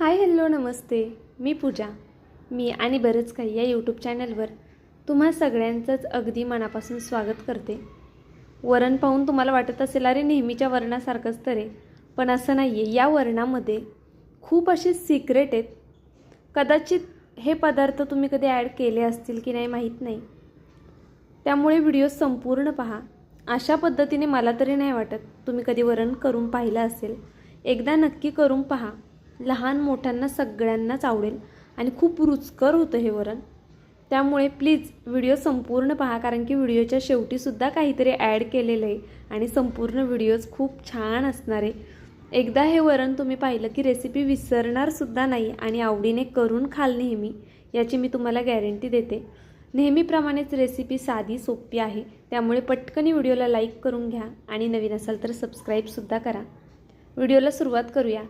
Hi hello नमस्ते. मी पूजा. मी आणि बरंच काही या यूट्यूब चॅनलवर तुम्हा सगळ्यांचंच अगदी मनापासून स्वागत करते. वरण पाहून तुम्हाला वाटत असेल अरे नेहमीच्या वरणासारखंच तर आहे. पण असं नाही आहे या वरणामध्ये खूप असे सिक्रेट आहेत. कदाचित हे पदार्थ तुम्ही कधी ॲड केले असतील की नाही माहीत नाही. त्यामुळे व्हिडिओ संपूर्ण पहा. अशा पद्धतीने मला तरी नाही वाटत तुम्ही कधी वरण करून पाहिलं असेल. एकदा नक्की करून पहा. लहान मोठ्यांना सगळ्यांनाच आवडेल आणि खूप रुचकर होतं हे वरण. त्यामुळे प्लीज व्हिडिओ संपूर्ण पहा कारण की व्हिडिओच्या शेवटीसुद्धा काहीतरी ॲड केलेलं आहे आणि संपूर्ण व्हिडिओज खूप छान असणार आहे. एकदा हे वरण तुम्ही पाहिलं की रेसिपी विसरणारसुद्धा नाही आणि आवडीने करून खाल नेहमी याची मी तुम्हाला गॅरंटी देते. नेहमीप्रमाणेच रेसिपी साधी सोपी आहे. त्यामुळे पटकनी व्हिडिओला लाईक करून घ्या आणि नवीन असाल तर सबस्क्राईबसुद्धा करा. व्हिडिओला सुरुवात करूया.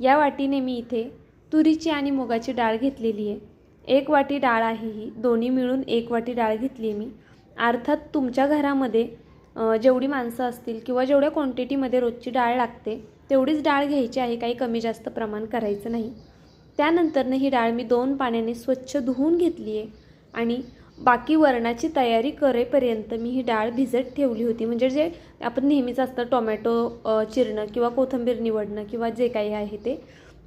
या वाटीने मी इथे तुरीची आणि मुगाची डाळ घेतलेली आहे. एक वाटी डाळ आहे ही. दोन्ही मिळून एक वाटी डाळ घेतली आहे मी. अर्थात तुमच्या घरामध्ये जेवढी माणसं असतील किंवा जेवढ्या क्वांटिटीमध्ये रोजची डाळ लागते तेवढीच डाळ घ्यायची आहे काही कमी जास्त प्रमाण करायचं नाही. त्यानंतरनं ही डाळ मी दोन पाण्याने स्वच्छ धुवून घेतली आहे. आणि बाकी वरणाची तयारी करेपर्यंत मी ही डाळ भिजत ठेवली होती. म्हणजे जे आपण नेहमीच असतं टोमॅटो चिरणं किंवा कोथिंबीर निवडणं किंवा जे काही आहे ते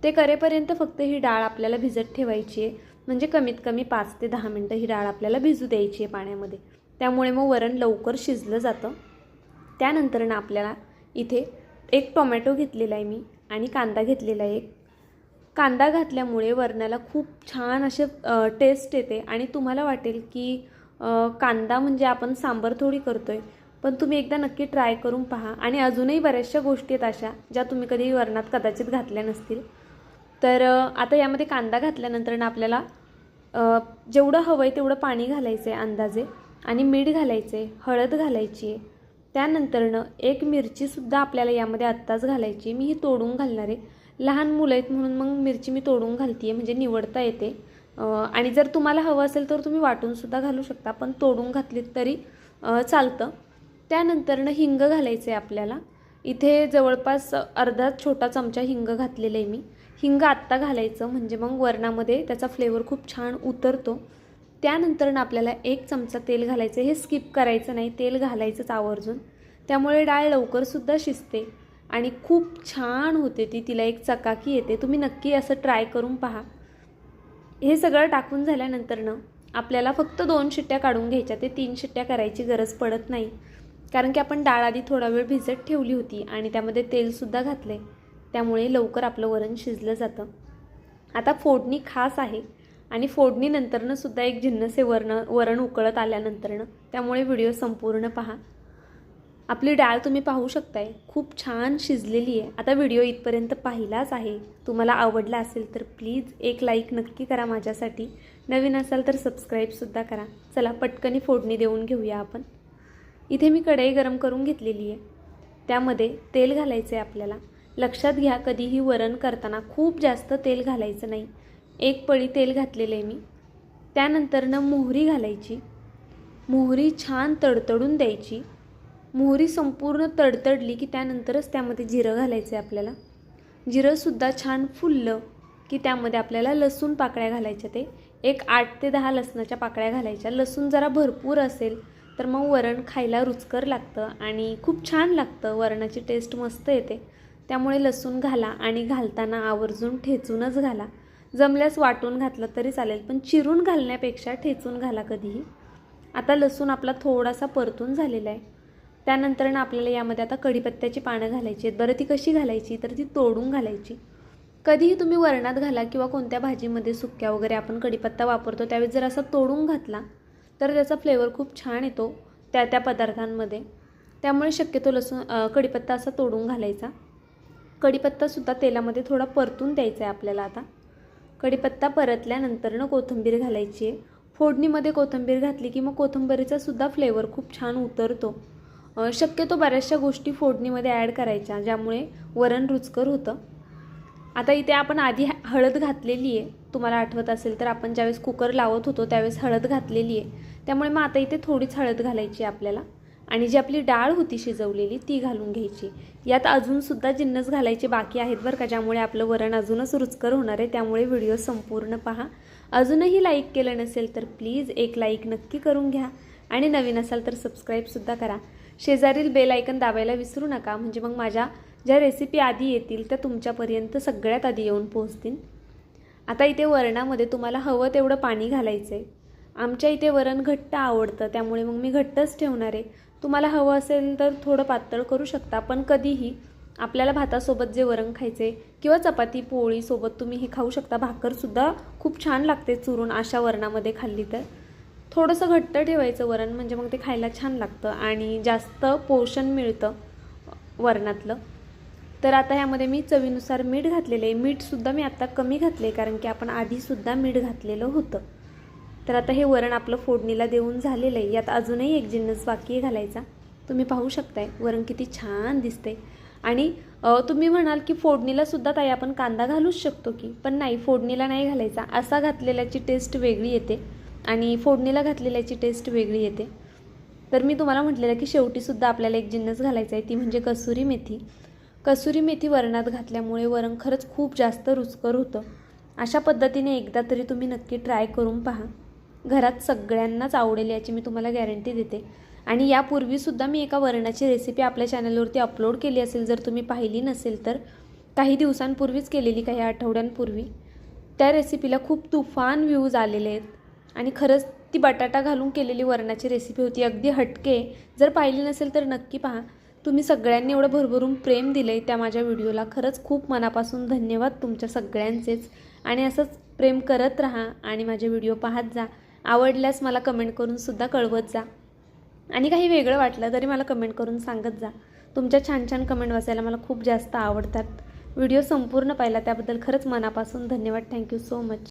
ते करेपर्यंत फक्त ही डाळ आपल्याला भिजत ठेवायची आहे. म्हणजे कमीत कमी पाच ते दहा मिनटं ही डाळ आपल्याला भिजू द्यायची आहे पाण्यामध्ये. त्यामुळे मग वरण लवकर शिजलं जातं. त्यानंतर ना आपल्याला इथे एक टोमॅटो घेतलेला आहे मी आणि कांदा घेतलेला आहे एक. कांदा घातल्यामुळे वरणाला खूप छान असे टेस्ट येते. आणि तुम्हाला वाटेल की कांदा म्हणजे आपण सांबर थोडी करतोय पण तुम्ही एकदा नक्की ट्राय करून पहा. आणि अजूनही बऱ्याचशा गोष्टी आहेत अशा ज्या तुम्ही कधी वरणात कदाचित घातल्या नसतील. तर आता यामध्ये कांदा घातल्यानंतरनं आपल्याला जेवढं हवं आहे तेवढं पाणी घालायचं आहे अंदाजे. आणि मीठ घालायचं आहे हळद घालायची आहे त्यानंतरनं एक मिरचीसुद्धा आपल्याला यामध्ये आत्ताच घालायची. आहे. मी ही तोडून घालणार. आहे लहान मुलं आहेत म्हणून मग मिरची मी तोडून घालते आहे म्हणजे निवडता येते. आणि जर तुम्हाला हवं असेल तर तुम्ही वाटूनसुद्धा घालू शकता पण तोडून घातलीत तरी चालतं. त्यानंतरनं हिंग घालायचं आहे आपल्याला. इथे जवळपास अर्धा छोटा चमचा हिंग घातलेलं आहे मी. हिंग आत्ता घालायचं म्हणजे मग वरणामध्ये त्याचा फ्लेवर खूप छान उतरतो. त्यानंतरनं आपल्याला एक चमचा तेल घालायचं हे स्किप करायचं नाही तेल घालायचंच आवर्जून. त्यामुळे डाळ लवकरसुद्धा शिजते. आणि खूप छान होते ती. तिला एक चकाकी येते. तुम्ही नक्की असं ट्राय करून पहा. हे सगळं टाकून झाल्यानंतरनं आपल्याला फक्त दोन शिट्ट्या काढून घ्यायच्या. ते तीन शिट्ट्या करायची गरज पडत नाही. कारण की आपण डाळ आधी थोडा वेळ भिजत ठेवली होती आणि त्यामध्ये तेलसुद्धा घातले त्यामुळे लवकर आपलं वरण शिजलं जातं. आता फोडणी खास आहे. आणि फोडणीनंतरनं सुद्धा एक जिन्नसे वरण वरण उकळत आल्यानंतरनं. त्यामुळे व्हिडिओ संपूर्ण पहा. आपली डाळ तुम्ही पाहू शकताय. खूप छान शिजलेली आहे. आता व्हिडिओ इथपर्यंत पाहिलाच आहे. तुम्हाला आवडला असेल तर प्लीज एक लाईक नक्की करा माझ्यासाठी. नवीन असाल तर सबस्क्राईबसुद्धा करा. चला पटकनी फोडणी देऊन घेऊया आपण. इथे मी कढई गरम करून घेतलेली आहे. त्यामध्ये तेल घालायचं आहे आपल्याला. लक्षात घ्या कधीही वरण करताना खूप जास्त तेल घालायचं नाही. एक पळी तेल घातलेलं आहे मी. त्यानंतरनं मोहरी घालायची. मोहरी छान तडतडून द्यायची. मोहरी संपूर्ण तडतडली की त्यानंतरच त्यामध्ये जिरं घालायचं आहे आपल्याला. जिरंसुद्धा छान फुललं की त्यामध्ये आपल्याला लसूण पाकळ्या घालायच्या ते. एक आठ ते दहा लसणाच्या पाकळ्या घालायच्या. लसूण जरा भरपूर असेल तर मग वरण खायला रुचकर लागतं आणि खूप छान लागतं. वरणाची टेस्ट मस्त येते. त्यामुळे लसूण घाला आणि घालताना आवर्जून ठेचूनच घाला. जमल्यास वाटून घातलं तरी चालेल पण चिरून घालण्यापेक्षा ठेचून घाला कधीही. आता लसूण आपला थोडासा परतून झालेला आहे. त्यानंतर आपल्याला यामध्ये आता कढीपत्त्याची पानं घालायची आहेत. बरं ती कशी घालायची? तर ती तोडून घालायची. कधीही तुम्ही वरणात घाला किंवा कोणत्या भाजीमध्ये सुक्या वगैरे आपण कढीपत्ता वापरतो त्यावेळेस जर असा तोडून घातला तर त्याचा फ्लेवर खूप छान येतो त्या त्या पदार्थांमध्ये. त्यामुळे शक्यतो लसूण कढीपत्ता असा तोडून घालायचा. कढीपत्तासुद्धा तेलामध्ये थोडा परतून द्यायचा आहे आपल्याला आता. कढीपत्ता परतल्यानंतरनं कोथिंबीर घालायची आहे. फोडणीमध्ये कोथिंबीर घातली की मग कोथिंबीरीचा सुद्धा फ्लेवर खूप छान उतरतो. शक्यतो बऱ्याचशा गोष्टी फोडणीमध्ये ॲड करायच्या ज्यामुळे वरण रुचकर होतं. आता इथे आपण आधी हळद घातलेली आहे. तुम्हाला आठवत असेल तर आपण ज्यावेळेस कुकर लावत होतो त्यावेळेस हळद घातलेली आहे. त्यामुळे मग आता इथे थोडीच हळद घालायची आहे आपल्याला. आणि जी आपली डाळ होती शिजवलेली ती घालून घ्यायची. यात अजूनसुद्धा जिन्नस घालायचे बाकी आहेत बरं का ज्यामुळे आपलं वरण अजूनच रुचकर होणार आहे. त्यामुळे व्हिडिओ संपूर्ण पहा. अजूनही लाईक केलं नसेल तर प्लीज एक लाईक नक्की करून घ्या. आणि नवीन असाल तर सबस्क्राईबसुद्धा करा. शेजारील बेल आयकन दाबायला विसरू नका. म्हणजे मग माझ्या ज्या रेसिपी आधी येतील त्या तुमच्यापर्यंत सगळ्यात आधी येऊन पोहोचतील. आता इथे वरणामध्ये तुम्हाला हवं तेवढं पाणी घालायचं आहे आमच्या इथे वरण घट्ट आवडतं त्यामुळे मग मी घट्टच ठेवणार आहे. तुम्हाला हवं असेल तर थोडं पातळ करू शकता पण कधीही आपल्याला भातासोबत जे वरण खायचे किंवा चपाती पोळीसोबत तुम्ही हे खाऊ शकता. भाकरसुद्धा खूप छान लागते चुरून अशा वरणामध्ये खाल्ली तर. थोडंसं घट्ट ठेवायचं वरण म्हणजे मग ते खायला छान लागतं आणि जास्त पोषण मिळतं वरणातलं. तर आता ह्यामध्ये मी चवीनुसार मीठ घातलेलं आहे. मीठसुद्धा मी आत्ता कमी घातले कारण की आपण आधीसुद्धा मीठ घातलेलं होतं. तर आता हे वरण आपलं फोडणीला देऊन झालेलं आहे. यात अजूनही एक जिन्नस बाकी घालायचा. तुम्ही पाहू शकताय वरण किती छान दिसते आणि तुम्ही म्हणाल की फोडणीला सुद्धा ताई आपण कांदा घालूच शकतो की पण नाही फोडणीला नाही घालायचा. असा घातलेल्याची टेस्ट वेगळी येते. आणि फोडणीला घातलेल्याची टेस्ट वेगळी येते. तर मी तुम्हाला म्हटलेलं की शेवटीसुद्धा आपल्याला एक जिन्नस घालायचा आहे ती म्हणजे कसुरी मेथी. कसुरी मेथी वरणात घातल्यामुळे वरण खरंच खूप जास्त रुचकर होतं. अशा पद्धतीने एकदा तरी तुम्ही नक्की ट्राय करून पहा. घरात सगळ्यांनाच आवडेल याची मी तुम्हाला गॅरंटी देते. आणि यापूर्वीसुद्धा मी एका वरणाची रेसिपी आपल्या चॅनलवरती अपलोड केली असेल जर तुम्ही पाहिली नसेल तर. काही दिवसांपूर्वीच केलेली काही आठवड्यांपूर्वी. त्या रेसिपीला खूप तुफान व्ह्यूज आलेले आहेत. आणि खरंच ती बटाटा घालून केलेली वरणाची रेसिपी होती. अगदी हटके. जर पाहिली नसेल तर नक्की पहा. तुम्ही सगळ्यांनी एवढं भरभरून प्रेम दिलं आहे त्या माझ्या व्हिडिओला. खरंच खूप मनापासून धन्यवाद तुमच्या सगळ्यांचेच. आणि असंच प्रेम करत राहा आणि माझे व्हिडिओ पाहत जा. आवडल्यास मला कमेंट करून सुद्धा कळवत जा. आणि काही वेगळं वाटलं तरी मला कमेंट करून सांगत जा. तुमच्या छान छान कमेंट वाचायला मला खूप जास्त आवडतात. व्हिडिओ संपूर्ण पाहिला त्याबद्दल खरंच मनापासून धन्यवाद. Thank you so much